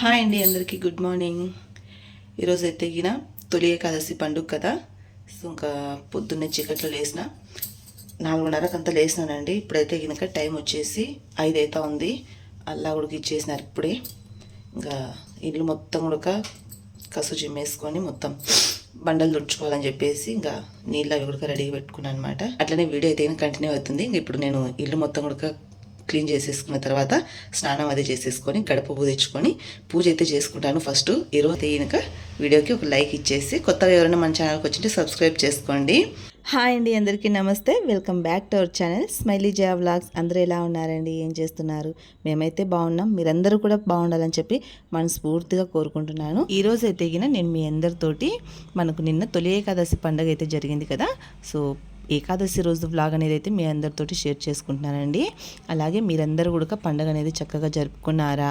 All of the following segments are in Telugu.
హాయ్ అండి అందరికీ గుడ్ మార్నింగ్. ఈరోజు అయితే గిన తొలి ఏకాదశి పండుగ కదా. సో ఇంకా పొద్దున్నే చీకట్లో లేచిన నాలుగున్నరకు అంతా లేచినానండి ఇప్పుడైతే గినక టైం వచ్చేసి ఐదు ఉంది. అల్లా ఉడికి ఇచ్చేసినారు ఇప్పుడే. ఇంకా ఇల్లు మొత్తం ఉడక కసు చిమ్మేసుకొని మొత్తం బండలు తుడుచుకోవాలని చెప్పేసి ఇంకా నీళ్ళు అవి కూడా రెడీగా పెట్టుకున్నాను అనమాట అట్లనే వీడియో అయితే కంటిన్యూ అవుతుంది. ఇంకా ఇప్పుడు నేను ఇల్లు మొత్తం కూడా క్లీన్ చేసేసుకున్న తర్వాత స్నానం అది చేసేసుకొని గడప పూజించుకొని పూజ అయితే చేసుకుంటాను. ఫస్ట్ ఈరోజు ఈయనక వీడియోకి ఒక లైక్ ఇచ్చేసి కొత్తగా ఎవరైనా మన ఛానల్కి వచ్చింటే సబ్స్క్రైబ్ చేసుకోండి. హాయ్ అండి అందరికీ నమస్తే. Welcome back to our channel smiley Jaya vlogs. అందరూ ఎలా ఉన్నారండి? ఏం చేస్తున్నారు? మేమైతే బాగున్నాం. మీరందరూ కూడా బాగుండాలని చెప్పి మనస్ఫూర్తిగా కోరుకుంటున్నాను. ఈ రోజు అయితే నేను మీ అందరితోటి మనకు నిన్న తొలి ఏకాదశి పండుగ అయితే జరిగింది కదా. సో ఏకాదశి రోజు వ్లాగ్ అనేది అయితే మీ అందరితోటి షేర్ చేసుకుంటున్నానండి. అలాగే మీరందరూ కూడా పండగ అనేది చక్కగా జరుపుకున్నారా?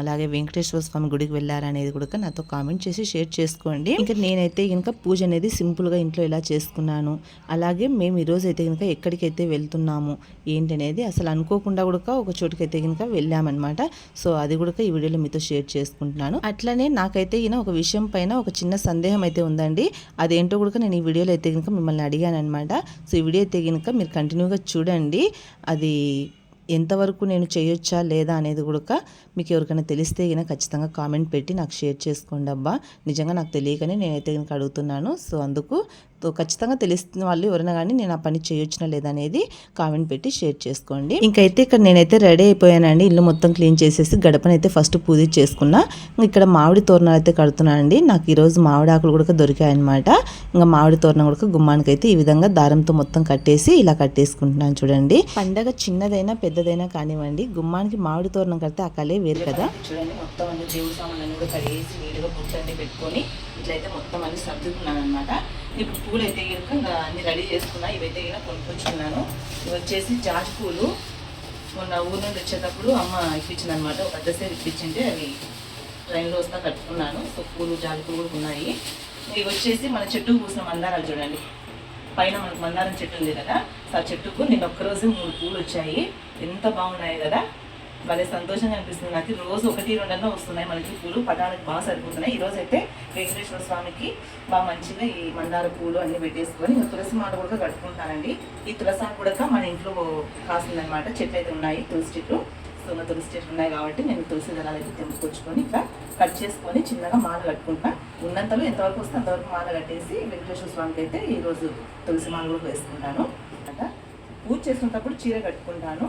అలాగే వెంకటేశ్వర స్వామి గుడికి వెళ్ళారా అనేది కూడా నాతో కామెంట్ చేసి షేర్ చేసుకోండి. ఇంకా నేనైతే కనుక పూజ అనేది సింపుల్గా ఇంట్లో ఎలా చేసుకున్నాను? అలాగే మేము ఈరోజు అయితే కనుక ఎక్కడికైతే వెళ్తున్నాము? ఏంటనేది అసలు అనుకోకుండా కూడా ఒక చోటుకైతే కనుక వెళ్ళామన్నమాట. సో అది కూడా ఈ వీడియోలో మీతో షేర్ చేసుకుంటున్నాను. అట్లనే నాకైతే ఈయన ఒక విషయం పైన ఒక చిన్న సందేహం అయితే ఉందండి. అదేంటో కూడా నేను ఈ వీడియోలో అయితే కనుక మిమ్మల్ని అడిగాను అనమాట సో ఈ వీడియో అయితే కనుక మీరు కంటిన్యూగా చూడండి. అది ఎంతవరకు నేను చేయొచ్చా లేదా అనేది కూడా మీకు ఎవరికైనా తెలిస్తే కనుక ఖచ్చితంగా కామెంట్ పెట్టి నాకు షేర్ చేసుకోండి అబ్బా. నిజంగా నాకు తెలియకనే నేనైతే కనుక అడుగుతున్నాను. సో అందుకు ఖచ్చితంగా తెలిసిన వాళ్ళు ఎవరైనా కానీ నేను ఆ పని చేయొచ్చిన లేదా అనేది కామెంట్ పెట్టి షేర్ చేసుకోండి. ఇంకైతే ఇక్కడ నేనైతే రెడీ అయిపోయానండి. ఇల్లు మొత్తం క్లీన్ చేసేసి గడపనైతే ఫస్ట్ పూజ చేసుకున్నా. ఇక్కడ మామిడి తోరణాలు అయితే కడుతున్నాను అండి. నాకు ఈరోజు మామిడి ఆకులు కూడా దొరికాయన్నమాట. ఇంకా మామిడి తోరణం కూడా గుమ్మానికి అయితే ఈ విధంగా దారంతో మొత్తం కట్టేసి ఇలా కట్టేసుకుంటున్నాను చూడండి. పండగ చిన్నదైనా పెద్దదైనా కానివ్వండి గుమ్మానికి మామిడి తోరణం కడితే ఆ కళే వేరు కదా. చూడండి మొత్తం అన్ని దేవుడు సామాన్లు కూడా కడిగేసి నీట్గా పెట్టుకొని ఇట్లయితే మొత్తం అన్ని సర్దుకున్నాను అనమాట ఇప్పుడు పూలు అయితే కనుక ఇంకా అన్ని రెడీ చేసుకున్నా ఇవైతే కనుక కొనుక్కొచ్చుకున్నాను. ఇవి వచ్చేసి జాజి పూలు. మొన్న ఊరు నుండి వచ్చేటప్పుడు అమ్మ ఇప్పించింది అనమాట ఒక పెద్ద ఇప్పించింటే అవి ట్రైన్లో వస్తా కట్టుకున్నాను. సో పూలు జాజి పూలు కూడా ఉన్నాయి. ఇవి వచ్చేసి మన చెట్టుకు పూసిన మందారాలు చూడండి. పైన మనకు మందారం చెట్టు ఉంది కదా. సో ఆ చెట్టుకు నేను ఒక్కరోజు మూడు పూలు వచ్చాయి. ఎంత బాగున్నాయి కదా. భలే సంతోషంగా అనిపిస్తుంది. నాకు రోజు ఒకటి రెండన్నా వస్తున్నాయి. మనకి పూలు పటానికి బాగా సరిపోతున్నాయి. ఈ రోజు అయితే వెంకటేశ్వర స్వామికి బాగా మంచిగా ఈ మందార పూలు అన్ని పెట్టేసుకొని ఇంకా తులసి మాల కూడా కట్టుకుంటానండి ఈ తులసి కూడా మన ఇంట్లో కాసిందనమాట చెట్లు అయితే ఉన్నాయి. తులసి చెట్లు. సో తులసి చెట్లు ఉన్నాయి కాబట్టి నేను తులసి దళాలు అయితే తెంపుకొచ్చుకొని ఇంకా కట్ చేసుకొని చిన్నగా మాల కట్టుకుంటా. ఉన్నంతలో ఎంతవరకు వస్తే అంతవరకు మాల కట్టేసి వెంకటేశ్వర స్వామికి అయితే ఈరోజు తులసి మాల కూడా వేసుకుంటాను. అనమాట పూజ చేసుకునేటప్పుడు చీర కట్టుకుంటాను.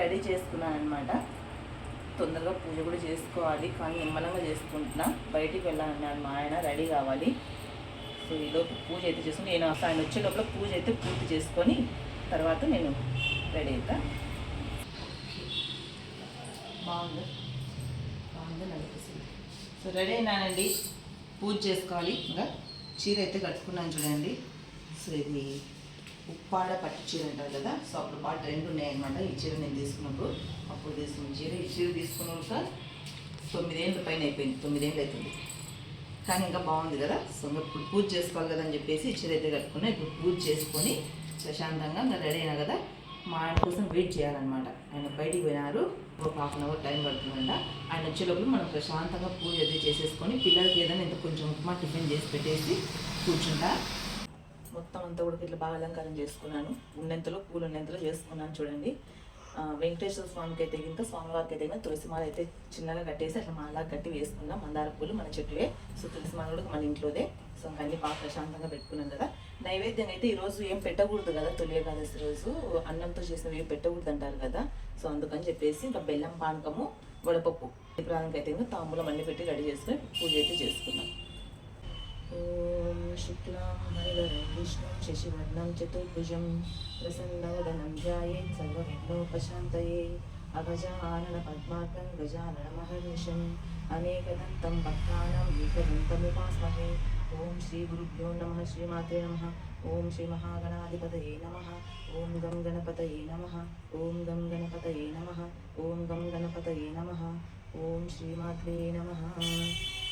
రెడీ చేసుకున్నాను అనమాట తొందరగా పూజ కూడా చేసుకోవాలి కానీ నిమ్మలంగా చేసుకుంటున్నా. బయటికి వెళ్ళాలన్నాడు మా ఆయన రెడీ కావాలి. సో ఈలోపు పూజ అయితే చేసుకుని నేను ఆయన వచ్చే లోపల పూజ అయితే పూర్తి చేసుకొని తర్వాత నేను రెడీ అవుతా. బాగుంది. బాగుంది నడిపిస్తుంది సో రెడీ అయినానండి. పూజ చేసుకోవాలి. ఇంకా చీర అయితే కట్టుకున్నాను చూడండి. సో ఇది ఉప్పాడ పట్టు చీర అంటారు కదా సో అప్పుడు పాటు రెండు ఉన్నాయన్నమాట. ఈ చీర నేను తీసుకున్నప్పుడు అప్పుడు తీసుకున్న చీర ఈ చీర తీసుకున్నాక తొమ్మిదేళ్ళ పైన అయిపోయింది తొమ్మిదేళ్ళు అవుతుంది కానీ ఇంకా బాగుంది కదా సో ఇంకా ఇప్పుడు పూజ చేసుకోవాలి కదా అని చెప్పేసి ఈ చీర అయితే కట్టుకున్నా ఇప్పుడు పూజ చేసుకొని ప్రశాంతంగా ఇంకా రెడీ అయినా కదా మా ఆయన కోసం వెయిట్ చేయాలన్నమాట. ఆయన బయటికి పోయినారు ఒక హాఫ్ అన్ అవర్ టైం పడుతుందంట. ఆయన వచ్చేటప్పుడు మనం ప్రశాంతంగా పూజ అది చేసేసుకొని పిల్లలకి ఏదైనా ఇంత కొంచెం ఉప్మా టిఫిన్ చేసి పెట్టేసి కూర్చుంటా. మొత్తం అంతా కూడా ఇట్లా బాగా అలంకారం చేసుకున్నాను. ఉన్నంతలో పూలు ఉన్నంతలో చేసుకున్నాను చూడండి. వెంకటేశ్వర స్వామికి అయితే ఇంకా స్వామివారికి అయితే ఇంకా తులసి మాల అయితే చిన్నగా కట్టేసి అట్లా మాలా కట్టి వేసుకున్నాం మందార పూలు మన చెట్టువే. సో తులసిమాల కూడా మన ఇంట్లోదే. సో అన్ని బాగా ప్రశాంతంగా పెట్టుకున్నాం కదా. నైవేద్యం అయితే ఈరోజు ఏం పెట్టకూడదు కదా తొలి ఏకాదశి రోజు. అన్నంతో చేసినవి ఏం పెట్టకూడదు అంటారు కదా. సో అందుకని చెప్పేసి ఇంకా బెల్లం పానకము వడపప్పు ప్రాణానికి అయితే ఇంకా తాంబూలం అన్ని పెట్టి రెడీ చేసుకుని పూజ అయితే చేసుకున్నాం ॐ शुक्लां वरदरं विष्णुं शशिवर्णं चतुर्भुजं प्रसन्नवदनं ध्यायेत् सर्वविघ्नोपशान्तये अगजाननपद्मार्कं गजाननमहर्निशम् अनेकदन्तं भक्तानां एकदन्तमुपास्महे ॐ श्रीगुरुभ्यो नमः, श्रीमात्रे नमः। ॐ श्रीमहागणाधिपतये नमः। ॐ गं गणपतये नमः। ॐ गं गणपतये नमः। ॐ गं गणपतये नमः। ॐ श्रीमात्रे नमः।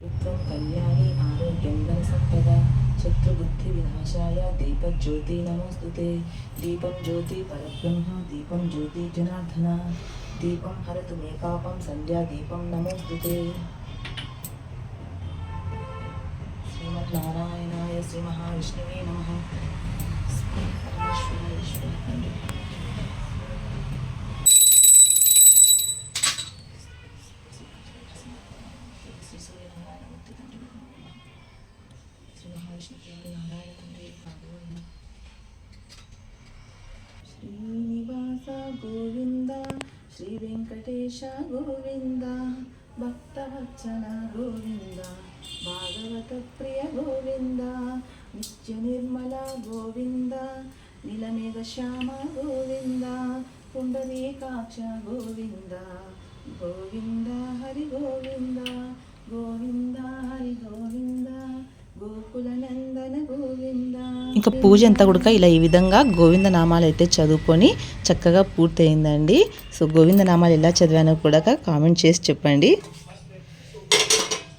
యుక్తం కళ్యాణి ఆరోగ్యంగన సంపద శత్రుబుద్ధి వినాశాయ దీపజ్యోతి నమస్తుతే దీపం జ్యోతి పరబ్రహ్మ దీపం జ్యోతి జనార్దన దీపం హరతు మే పాపం సంధ్యా దీపం నమోస్తుతే శ్రీమన్నారాయణాయ శ్రీ మహావిష్ణువే నమ శ్రీ మహావిష్ణువు నారాయణ శ్రీనివాస గోవింద శ్రీ వెంకటేశ గోవింద భక్తవత్సల గోవింద భాగవత ప్రియ గోవింద నిత్య నిర్మల గోవింద నీలమేఘ శ్యామ గోవింద పుండరీకాక్ష గోవింద గోవింద హరి గోవింద గోవింద హరి గోవింద ఇంకా పూజ అంతా కూడా ఇలా ఈ విధంగా గోవింద నామాలు అయితే చదువుకొని చక్కగా పూర్తయిందండి. సో గోవింద నామాలు ఎలా చదివానో కూడా కామెంట్ చేసి చెప్పండి.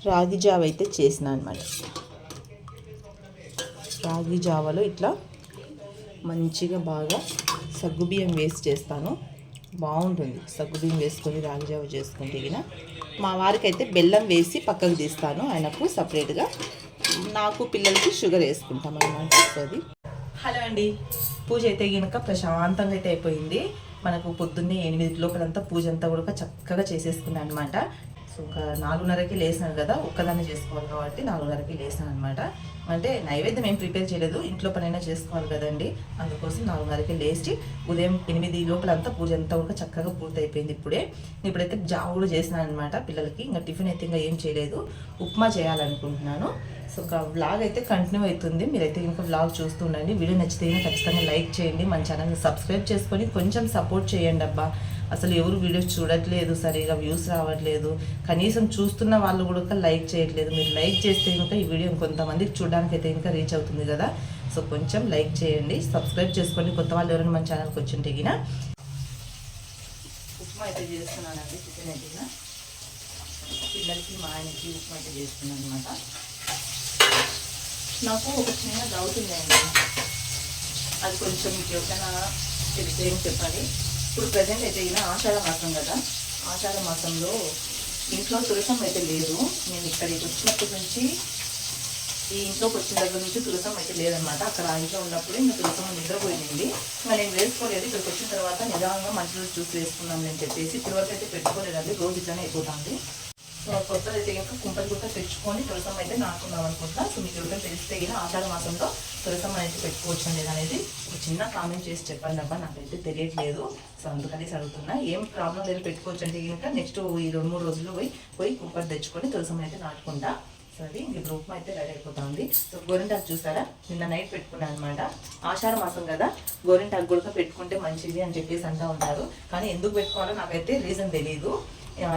రాగి జావ అయితే చేసిన అనమాట రాగి జావలో ఇట్లా మంచిగా బాగా సగ్గుబియ్యం వేసి చేస్తాను. బాగుంటుంది. సగ్గుబియ్యం వేసుకొని రాగి జావ చేసుకుని దిగిన మా వారికి అయితే బెల్లం వేసి పక్కకు తీస్తాను. ఆయనకు సపరేట్గా నాకు పిల్లలకి షుగర్ వేసుకుంటాం అనమాట సో అది హలో అండి. పూజ అయితే కనుక ప్రశాంతంగా అయితే అయిపోయింది. మనకు పొద్దున్నే ఎనిమిది లోపలంతా పూజ అంతా కూడా చక్కగా చేసేసుకున్నాను అనమాట సో ఇంకా నాలుగున్నరకి లేసాను కదా ఒక్కదాన్ని చేసుకోవాలి కాబట్టి నాలుగున్నరకి లేసాను అనమాట అంటే నైవేద్యం ఏం ప్రిపేర్ చేయలేదు ఇంట్లో పనైనా చేసుకోవాలి కదండి. అందుకోసం నాలుగున్నరకి లేచి ఉదయం ఎనిమిది లోపల అంతా పూజ అంతా కూడా చక్కగా పూర్తయిపోయింది ఇప్పుడే. ఇప్పుడైతే జావులు కూడా చేసినాను అనమాట పిల్లలకి ఇంకా టిఫిన్ అయితే ఇంకా ఏం చేయలేదు. ఉప్మా చేయాలనుకుంటున్నాను. సో ఒక వ్లాగ్ అయితే కంటిన్యూ అవుతుంది. మీరైతే ఇంకా వ్లాగ్ చూస్తూ ఉండండి. వీడియో నచ్చితే ఖచ్చితంగా లైక్ చేయండి. మన ఛానల్ని సబ్స్క్రైబ్ చేసుకొని కొంచెం సపోర్ట్ చేయండి అబ్బా. అసలు ఎవరు వీడియోస్ చూడట్లేదు సరిగా వ్యూస్ రావట్లేదు. కనీసం చూస్తున్న వాళ్ళు కూడా లైక్ చేయట్లేదు. మీరు లైక్ చేస్తే ఇంకా ఈ వీడియో కొంతమందికి చూడడానికి అయితే ఇంకా రీచ్ అవుతుంది కదా. సో కొంచెం లైక్ చేయండి. సబ్స్క్రైబ్ చేసుకోండి. కొత్త వాళ్ళు ఎవరైనా మన ఛానల్కి వచ్చి గిన. ఉప్మా అయితే చేస్తున్నానండి చికెన్ అయితే పిల్లలకి మా ఆయనకి ఉప్మా అయితే చేస్తున్నాను అనమాట నాకు ఒక చిన్న డౌట్ ఉందండి. అది కొంచెం మీకు ఎవరికైనా తెలిస్తే చెప్పాలి? ఇప్పుడు ప్రజెంట్ అయితే ఈయన ఆషాఢ మాసం కదా. ఆషాఢ మాసంలో ఇంట్లో తులసం అయితే లేదు. నేను ఇక్కడికి వచ్చినప్పటి నుంచి ఈ ఇంట్లోకి వచ్చిన దగ్గర నుంచి తులసం అయితే లేదనమాట అక్కడ ఇంట్లో ఉన్నప్పుడు ఇంకా తులసం నిద్రపోయింది. ఇంకా నేను వేసుకోలేదు. ఇక్కడికి వచ్చిన తర్వాత నిదానంగా రోజు చూసి వేసుకున్నాం నేను చెప్పేసి ఇప్పటివరకు అయితే పెట్టుకోలేదండి. రోజు ఇట్లానే అయిపోతుంది. కొత్తది అయితే కనుక కుంపటి కూడా తెచ్చుకొని తులసం అయితే నాకున్నాం అనుకుంటున్నా. సో మీకు ఎవరికైనా తెలిస్తే కనుక ఆషాఢ మాసంలో తులసం అనేది పెట్టుకోవచ్చు లేదా అనేది ఒక చిన్న కామెంట్ చేసి చెప్పండి అబ్బా. నాకైతే తెలియట్లేదు. సో అందుకని అడుగుతున్నా ఏం ప్రాబ్లం లేదు పెట్టుకోవచ్చు అంటే కనుక నెక్స్ట్ ఈ రెండు మూడు రోజులు పోయి పోయి కుంపటి తెచ్చుకొని తులసం అయితే నాటుకుంటా. సో అది ఇప్పుడు ఉప్మా అయితే రెడీ అయిపోతుంది. సో గోరింటాకు చూసారా? నిన్న నైట్ పెట్టుకున్నాను అనమాట ఆషాఢ మాసం కదా. గోరింటాకు కూడా పెట్టుకుంటే మంచిది అని చెప్పేసి అంటూ ఉంటారు కానీ ఎందుకు పెట్టుకోవాలో నాకైతే రీజన్ తెలియదు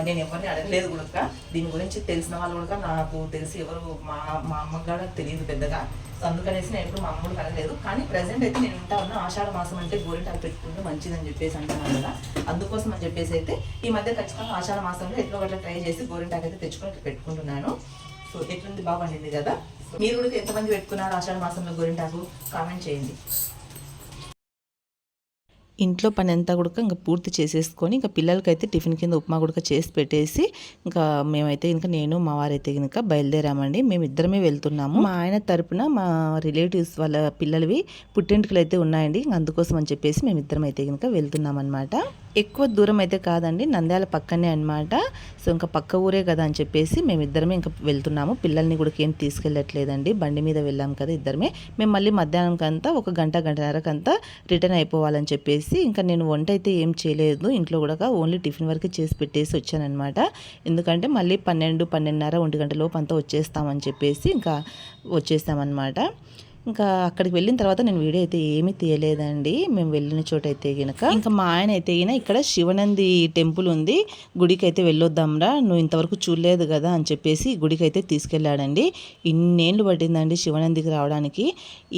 నేను ఎవరిని అడగలేదు కూడా. దీని గురించి తెలిసిన వాళ్ళు కూడా నాకు తెలిసి ఎవరు మా మా అమ్మకి కూడా తెలియదు పెద్దగా. సో అందుకనేసి నేను ఎప్పుడు మా అమ్మ కూడా అడగలేదు. కానీ ప్రజెంట్ అయితే నేను ఉంటా ఉన్నా ఆషాఢ మాసం అంటే గోరింటాకు పెట్టుకుంటే మంచిదని చెప్పేసి అంటున్నాను కదా. అందుకోసం అని చెప్పేసి అయితే ఈ మధ్య ఖచ్చితంగా ఆషాఢ మాసంలో ఎట్లా ఒకటి ట్రై చేసి గోరింటాకు అయితే తెచ్చుకొని పెట్టుకుంటున్నాను. సో ఎట్లుంది బాగా పండింది కదా. మీరు కూడా ఎంతమంది పెట్టుకున్నారు ఆషాఢ మాసంలో గోరింటాకు? కామెంట్ చేయండి. ఇంట్లో పని అంతా కూడా ఇంకా పూర్తి చేసేసుకొని ఇంకా పిల్లలకైతే టిఫిన్ కింద ఉప్మా కూడా చేసి పెట్టేసి ఇంకా మేమైతే ఇంకా నేను మా వారైతే కనుక బయలుదేరామండి. మేము ఇద్దరమే వెళ్తున్నాము. మా ఆయన తరపున మా రిలేటివ్స్ వాళ్ళ పిల్లలవి పుట్టింటికలు అయితే ఉన్నాయండి అందుకోసం అని చెప్పేసి మేమిద్దరం అయితే కనుక వెళ్తున్నాం అనమాట ఎక్కువ దూరం అయితే కాదండి. నంద్యాల పక్కనే అనమాట సో ఇంకా పక్క ఊరే కదా అని చెప్పేసి మేము ఇద్దరమే ఇంకా వెళ్తున్నాము. పిల్లల్ని కూడా ఏం తీసుకెళ్ళట్లేదండి. బండి మీద వెళ్ళాం కదా ఇద్దరమే. మేము మళ్ళీ మధ్యాహ్నంకంతా ఒక గంట గంటన్నరకంతా రిటర్న్ అయిపోవాలని చెప్పేసి ఇంకా నేను వంట అయితే ఏం చేయలేదు. ఇంట్లో కూడా ఓన్లీ టిఫిన్ వరకు చేసి పెట్టేసి వచ్చానమాట ఎందుకంటే మళ్ళీ పన్నెండు పన్నెండున్నర ఒంటి గంట లోపు అంతా వచ్చేస్తామని చెప్పేసి ఇంకా వచ్చేసామన్నమాట. ఇంకా అక్కడికి వెళ్ళిన తర్వాత నేను వీడియో అయితే ఏమీ తీయలేదండి. మేము వెళ్ళిన చోట అయితే గినక. ఇంకా మా ఆయన అయితే గిన ఇక్కడ శివనంది టెంపుల్ ఉంది. గుడికి అయితే వెళ్ళొద్దాంరా నువ్వు ఇంతవరకు చూడలేదు కదా అని చెప్పేసి గుడికి అయితే తీసుకెళ్ళాడండి. ఇన్నేళ్ళు పట్టిందండి శివనందికి రావడానికి.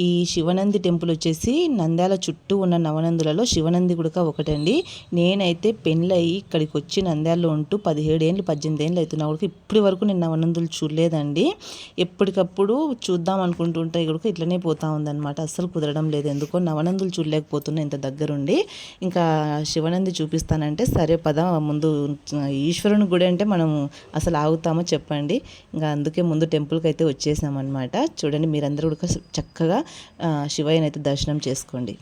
ఈ శివనంది టెంపుల్ వచ్చేసి నంద్యాల చుట్టూ ఉన్న నవనందులలో శివనంది గుడిక ఒకటండి. నేనైతే పెళ్ళయి ఇక్కడికి వచ్చి నంద్యాలలో ఉంటూ పదిహేడు ఏళ్ళు పద్దెనిమిది ఏళ్ళు అవుతున్నా కూడా ఇప్పటి వరకు నేను నవనందులు చూడలేదండి. ఎప్పటికప్పుడు చూద్దాం అనుకుంటుంటే కూడా ఇట్లనే పోతా ఉందన్నమాట. అస్సలు కుదరడం లేదు. ఎందుకో నవనందులు చూడలేకపోతున్నా ఇంత దగ్గరుండి. ఇంకా శివనంది చూపిస్తానంటే సరే పద ముందు ఈశ్వరుని గుడి అంటే మనం అసలు ఆగుతామో చెప్పండి. ఇంకా అందుకే ముందు టెంపుల్కి అయితే వచ్చేసామన్నమాట. చూడండి మీరందరూ కూడా చక్కగా శివయ్యనైతే దర్శనం చేసుకోండి.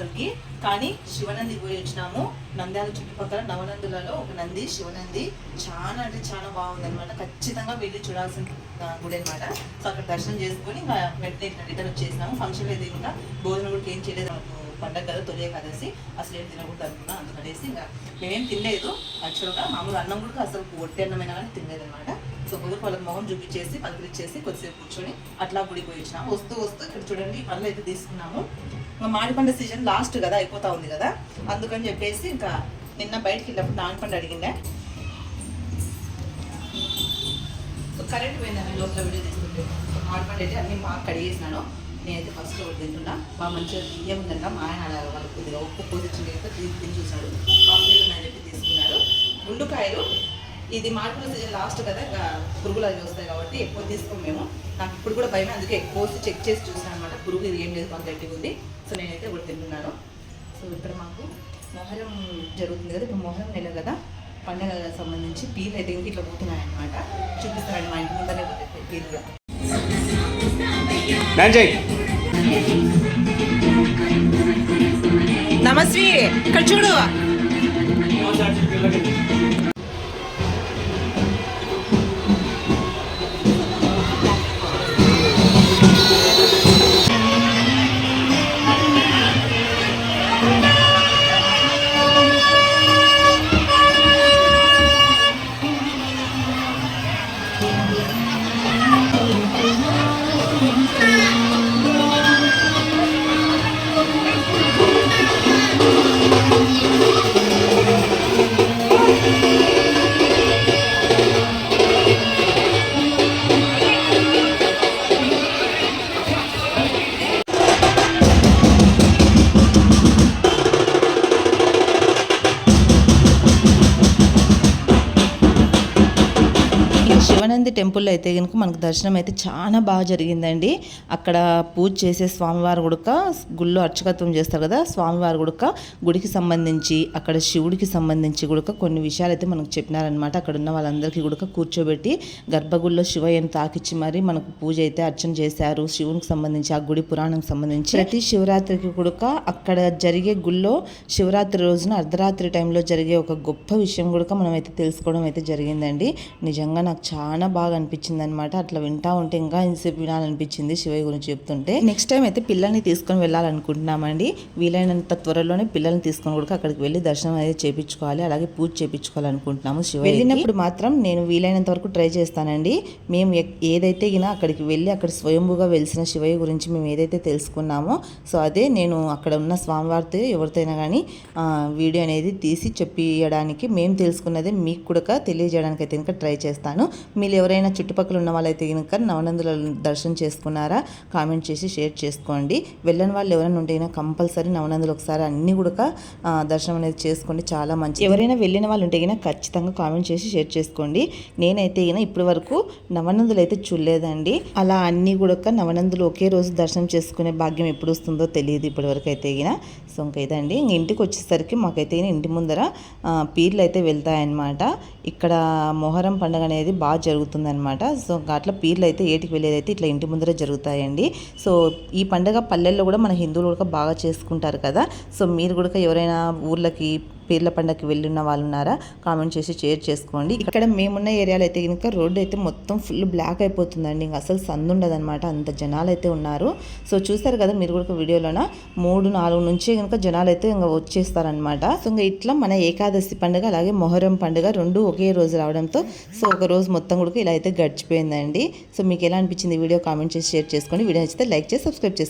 అసలుకి. కానీ శివనందికి పోయి వచ్చినాము. నంద్యాల చుట్టుపక్కల నవనందులలో ఒక నంది శివనంది చాలా అంటే చాలా బాగుంది అనమాట ఖచ్చితంగా వెళ్ళి చూడాల్సిన గుడి అనమాట సో అక్కడ దర్శనం చేసుకొని ఇంకా వెంటనే ఇట్లా రిటర్న్ వచ్చేసినాము. ఫంక్షన్ అయితే ఇంకా భోజనం కూడా ఏం చేయలేదు. పండగ కదా తొలి ఏకాదశి. అసలు ఏం తినకూడదు అనుకున్నా అందుకనేసి ఇంకా మేమేం తినలేదు. యాక్చువల్గా మామూలు అన్నం కూడా అసలు ఒట్టి అన్నమైనా కానీ తినలేదు అనమాట సో ఊరికి వాళ్ళకి మొహం చూపించేసి పలకరించేసి కొద్దిసేపు కూర్చొని అట్లా గుడికి పోయి వచ్చినాము. వస్తూ వస్తూ ఇక్కడ చూడండి పనులు అయితే తీసుకున్నాము. మామిడిపండు సీజన్ లాస్ట్ కదా అయిపోతా ఉంది కదా. అందుకని చెప్పేసి ఇంకా నిన్న బయటికి వెళ్ళినప్పుడు నానపండు అడిగిండే. కరెంట్ పోయిందండి లోపల వీడియో తీసుకుంటే మామిడిపండు అయితే అన్ని బాగా కడిగేసినాను నేనైతే ఫస్ట్ ఒకటి తింటున్నా. బాగా మంచిగా బియ్యం ఉందంట మా ఆయన అలా వాళ్ళు కొద్దిగా ఉప్పు పోసి అయితే మా తిని చూసాడు అని చెప్పి తీసుకున్నారు. గుండుకాయలు ఇది మార్పుల సీజన్ లాస్ట్ కదా ఇంకా పురుగులు అవి వస్తాయి కాబట్టి ఎక్కువ తీసుకోం మేము. నాకు ఇప్పుడు కూడా భయమే అందుకే ఎక్కువ చెక్ చేసి చూసాను అనమాట పురుగు ఇది ఏం లేదు మాకు గట్టిగా ఉంది. సో నేనైతే ఒకటి తింటున్నాను. సో ఇక్కడ మాకు మొహరం జరుగుతుంది కదా ఇప్పుడు మొహరం నెల కదా. పండగ సంబంధించి పీలు అయితే ఇంక ఇట్లా పోతున్నాయి అనమాట చూపిస్తారండి మా ఇంటి ముందరే పీలు కూడా నమస్వి ఇక్కడ చూడు. శివనంది టెంపుల్లో అయితే కనుక మనకు దర్శనం అయితే చాలా బాగా జరిగిందండి. అక్కడ పూజ చేసే స్వామివారు గుడక గుళ్ళో అర్చకత్వం చేస్తారు కదా స్వామివారు గుడక గుడికి సంబంధించి అక్కడ శివుడికి సంబంధించి గుడక కొన్ని విషయాలు అయితే మనకు చెప్పినారనమాట అక్కడ ఉన్న వాళ్ళందరికీ గుడక కూర్చోబెట్టి గర్భగుడిలో శివయ్యను తాకిచ్చి మరి మనకు పూజ అయితే అర్చన చేశారు. శివునికి సంబంధించి ఆ గుడి పురాణం సంబంధించి ప్రతి శివరాత్రికి గుడక అక్కడ జరిగే గుళ్ళో శివరాత్రి రోజున అర్ధరాత్రి టైంలో జరిగే ఒక గొప్ప విషయం కూడా మనం అయితే తెలుసుకోవడం అయితే జరిగిందండి. నిజంగా నాకు చాలా బాగా అనిపించింది అనమాట అట్లా వింటా ఉంటే ఇంకా ఇన్సేపు వినాలనిపించింది శివయ్య గురించి చెప్తుంటే. నెక్స్ట్ టైం అయితే పిల్లల్ని తీసుకొని వెళ్ళాలనుకుంటున్నామండి. వీలైనంత త్వరలోనే పిల్లల్ని తీసుకొని కూడా అక్కడికి వెళ్ళి దర్శనం అనేది చేపించుకోవాలి. అలాగే పూజ చేపించుకోవాలనుకుంటున్నాము శివ వెళ్ళినప్పుడు మాత్రం నేను వీలైనంత వరకు ట్రై చేస్తానండి. మేము ఏదైతే గినా అక్కడికి వెళ్ళి అక్కడ స్వయంభూగా వెలిసిన శివయ్య గురించి మేము ఏదైతే తెలుసుకున్నామో సో అదే నేను అక్కడ ఉన్న స్వామివారితో ఎవరితోనైనా కానీ వీడియో అనేది తీసి చెప్పియడానికి మేము తెలుసుకున్నదే మీకు కూడా తెలియజేయడానికి అయితే ఇంకా ట్రై చేస్తాను. మీరు ఎవరైనా చుట్టుపక్కల ఉన్న వాళ్ళైతే కనుక నవనందుల దర్శనం చేసుకున్నారా కామెంట్ చేసి షేర్ చేసుకోండి. వెళ్ళని వాళ్ళు ఎవరైనా ఉంటే కంపల్సరీ నవనందులు ఒకసారి అన్ని కూడా దర్శనం అనేది చేసుకోండి చాలా మంచి ఎవరైనా వెళ్ళిన వాళ్ళు ఉంటే కనుక ఖచ్చితంగా కామెంట్ చేసి షేర్ చేసుకోండి. నేనైతే కనుక ఇప్పటి వరకు నవనందులు అయితే చూడలేదండి. అలా అన్ని కూడా నవనందులు ఒకే రోజు దర్శనం చేసుకునే భాగ్యం ఎప్పుడు వస్తుందో తెలియదు ఇప్పటి వరకు అయితే కనుక సో ఇంకా ఇదండి. ఇంటికి వచ్చేసరికి మాకైతే ఇంటి ముందర పీర్లు అయితే వెళ్తాయన్నమాట. ఇక్కడ మొహరం పండుగ అనేది బాగా జరుగుతుంది. జరుగుతుందన్నమాట. సో అట్లా పీర్లు అయితే ఏటికి వెళ్ళేదైతే ఇట్లా ఇంటి ముందర జరుగుతాయండి. సో ఈ పండుగ పల్లెల్లో కూడా మన హిందువులు కూడా బాగా చేసుకుంటారు కదా. సో మీరు కూడా ఎవరైనా ఊర్లకి పీర్ల పండగకి వెళ్ళిన వాళ్ళు ఉన్నారా కామెంట్ చేసి షేర్ చేసుకోండి. ఇక్కడ మేమున్న ఏరియాలో అయితే కనుక రోడ్డు అయితే మొత్తం ఫుల్ బ్లాక్ అయిపోతుందండి. ఇంకా అసలు సందు ఉండదన్నమాట. అంత జనాలు అయితే ఉన్నారు. సో చూస్తారు కదా మీరు కూడా వీడియోలోన మూడు నాలుగు నుంచి కనుక జనాలు అయితే ఇంకా వచ్చేస్తారనమాట సో ఇంకా ఇట్లా మన ఏకాదశి పండుగ అలాగే మొహరం పండుగ రెండు ఒకే రోజు రావడంతో సో ఒక రోజు మొత్తం కూడా ఇలా అయితే గడిచిపోయిందండి. సో మీకు ఎలా అనిపించింది వీడియో కామెంట్ చేసి షేర్ చేసుకోండి. వీడియో నచ్చితే లైక్ చేసి సబ్స్క్రైబ్ చేసుకోండి.